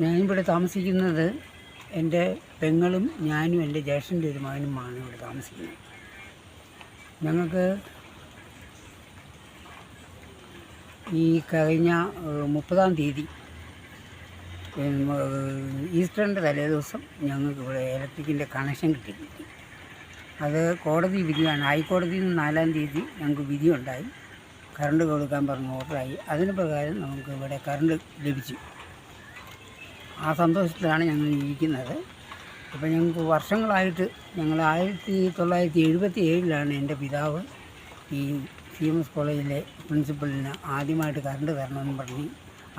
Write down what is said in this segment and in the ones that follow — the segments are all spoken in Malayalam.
ഞാനിവിടെ താമസിക്കുന്നത് എന്റെ പെങ്ങളും ഞാനും എന്റെ ജ്യേഷ്ഠന്റെ ഒരു മകനുമാണ് ഇവിടെ താമസിക്കുന്നത്. ഞങ്ങൾക്ക് ഈ കഴിഞ്ഞ മുപ്പതാം തീയതി ഈസ്റ്ററിന്റെ തലേദിവസം ഞങ്ങൾക്ക് ഇവിടെ ഇലക്ട്രിക്കിന്റെ കണക്ഷൻ കിട്ടി. അത് കോടതി വിധിയാണ്. ഹൈക്കോടതിയിൽ നിന്ന് നാലാം തീയതി ഞങ്ങൾക്ക് വിധി ഉണ്ടായി. കറണ്ട് കൊടുക്കാൻ പറഞ്ഞ് ഓർഡറായി. അതിന് പ്രകാരം നമുക്ക് ഇവിടെ കറണ്ട് ലഭിച്ചു. ആ സന്തോഷത്തിലാണ് ഞങ്ങൾ ഇരിക്കുന്നത്. ഇപ്പം ഞങ്ങൾക്ക് വർഷങ്ങളായിട്ട് ഞങ്ങൾ ആയിരത്തി തൊള്ളായിരത്തി എഴുപത്തി ഏഴിലാണ് എന്റെ പിതാവ് ഈ സി എം എസ് കോളേജിലെ പ്രിൻസിപ്പലിന് ആദ്യമായിട്ട് കറണ്ട് തരണമെന്ന് പറഞ്ഞ്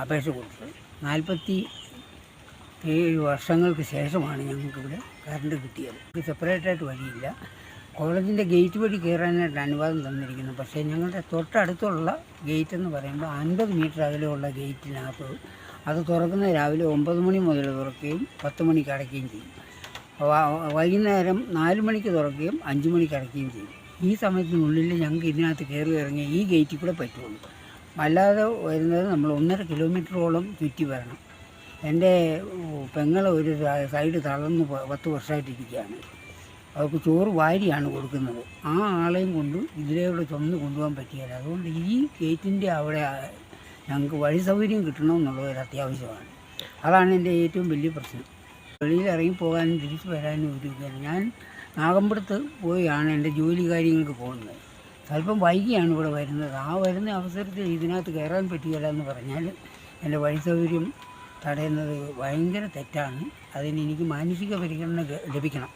അപേക്ഷ കൊടുത്തത്. നാൽപ്പത്തി ഏഴ് വർഷങ്ങൾക്ക് ശേഷമാണ് ഞങ്ങൾക്കിവിടെ കറണ്ട് കിട്ടിയത്. ഇത് സെപ്പറേറ്റായിട്ട് വഴിയില്ല. കോളേജിന്റെ ഗേറ്റ് വഴി കയറാനായിട്ട് അനുവാദം തന്നിരിക്കുന്നു. പക്ഷേ ഞങ്ങളുടെ തൊട്ടടുത്തുള്ള ഗേറ്റ് എന്ന് പറയുമ്പോൾ അൻപത് മീറ്റർ അകലെയുള്ള ഗേറ്റിനകത്ത് അത് തുറക്കുന്ന രാവിലെ ഒമ്പത് മണി മുതൽ തുറക്കുകയും പത്ത് മണിക്ക് അടയ്ക്കുകയും ചെയ്യും. വൈകുന്നേരം നാല് മണിക്ക് തുറക്കുകയും അഞ്ച് മണിക്ക് അടയ്ക്കുകയും ചെയ്യും. ഈ സമയത്തിനുള്ളിൽ ഞങ്ങൾക്ക് ഇതിനകത്ത് കയറി ഇറങ്ങി ഈ ഗേറ്റിൽ കൂടെ പറ്റുള്ളൂ. അല്ലാതെ വരുന്നത് നമ്മൾ ഒന്നര കിലോമീറ്ററോളം ചുറ്റി വരണം. എന്റെ പെങ്ങൾ ഒരു സൈഡ് തളർന്ന് പത്ത് വർഷമായിട്ടിരിക്കുകയാണ് അവർക്ക് ചോറ് വാരിയാണ് കൊടുക്കുന്നത്. ആ ആളെയും കൊണ്ട് ഇതിലേക്കൂടെ ചുമന്ന് കൊണ്ടുപോകാൻ പറ്റിയാൽ അതുകൊണ്ട് ഈ ഗേറ്റിന്റെ അവിടെ ഞങ്ങൾക്ക് വഴി സൗകര്യം കിട്ടണമെന്നുള്ളത് ഒരു അത്യാവശ്യമാണ്. അതാണ് എന്റെ ഏറ്റവും വലിയ പ്രശ്നം. വെളിയിൽ ഇറങ്ങി പോകാനും തിരിച്ചു വരാനും ഒരു ഇതാണ്. ഞാൻ നാഗമ്പടത്ത് പോയാണ് എന്റെ ജോലി കാര്യങ്ങൾക്ക് പോകുന്നത്. സ്വല്പം വൈകിയാണ് ഇവിടെ വരുന്നത്. ആ വരുന്ന അവസരത്തിൽ ഇതിനകത്ത് കയറാൻ പറ്റുകയില്ല എന്ന് പറഞ്ഞാൽ എന്റെ വഴി സൗകര്യം തടയുന്നത് ഭയങ്കര തെറ്റാണ്. അതിന് എനിക്ക് മാനസിക പരിഗണന ലഭിക്കണം.